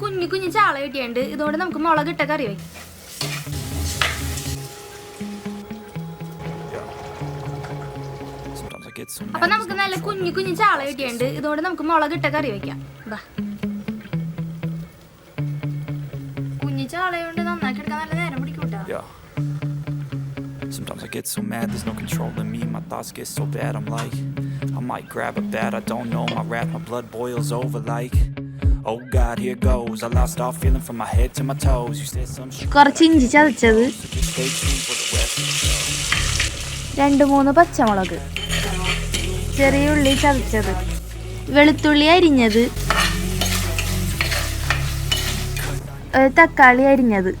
കുഞ്ഞു കുഞ്ഞു ചാള കിട്ടിയുണ്ട് ഇതോടെ നമുക്ക് മുളക് ഇട്ട കറി വയ്ക്കാം അപ്പൊ നമുക്ക് നല്ല കുഞ്ഞു കുഞ്ഞു ചാള കിട്ടിയുണ്ട് ഇതോടെ നമുക്ക് മുളക് ഇട്ട കറി വയ്ക്കാം ദാ. കുഞ്ഞു ചാളയുണ്ട് നന്നാക്കി എടുക്കാൻ നല്ല നേരം പിടിക്കൂട്ടാ Sometimes I get so mad, there's no control in me. My thoughts get so bad, I'm like, I might grab a bat, I don't know. My wrath, my blood boils over like, oh God, here goes. I lost all feeling from my head to my toes. You said some shit, കുറച്ച് ഇഞ്ചി ചതച്ചത്. രണ്ട് മൂന്ന് പച്ചമുളക് ചെറിയ ഉള്ളി ചതച്ചത് വെളുത്തുള്ളി അരിഞ്ഞത് തക്കാളി അരിഞ്ഞത്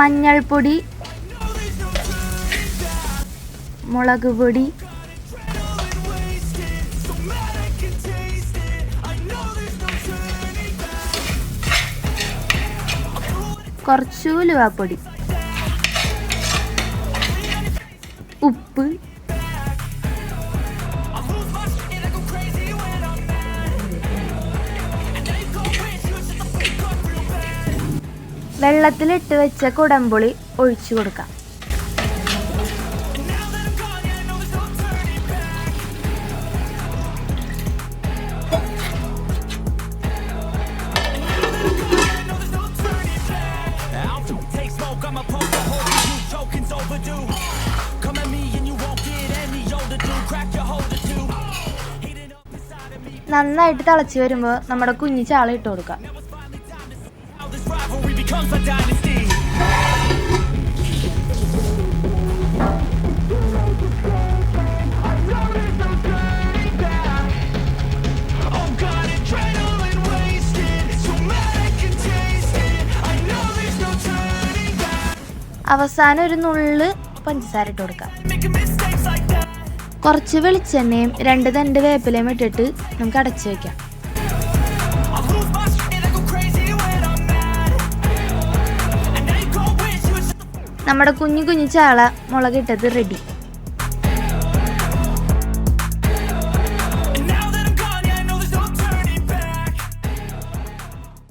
മഞ്ഞൾപ്പൊടി മുളക് പൊടി. കുറച്ച് ഉലുവാപ്പൊടി. ഉപ്പ്. വെള്ളത്തിലിട്ട് വെച്ച കുടംപുളി ഒഴിച്ചു കൊടുക്കാം. Overdue. Come at me and you won't get any older, dude. Crack your holder too. നന്നായിട്ട് തിളച്ച് വരുമ്പോൾ നമ്മുടെ കുഞ്ഞു ചാള ഇട്ട് കൊടുക്കാം അവസാനം ഒരു നുള്ള് പഞ്ചസാര ഇട്ട് കൊടുക്കാം. കുറച്ച് വെളിച്ചെണ്ണയും രണ്ട് തണ്ട് വേപ്പിലയും ഇട്ടിട്ട് നമുക്ക് അടച്ചു വെക്കാം നമ്മുടെ കുഞ്ഞു കുഞ്ഞു ചാള മുളകിട്ടത് റെഡി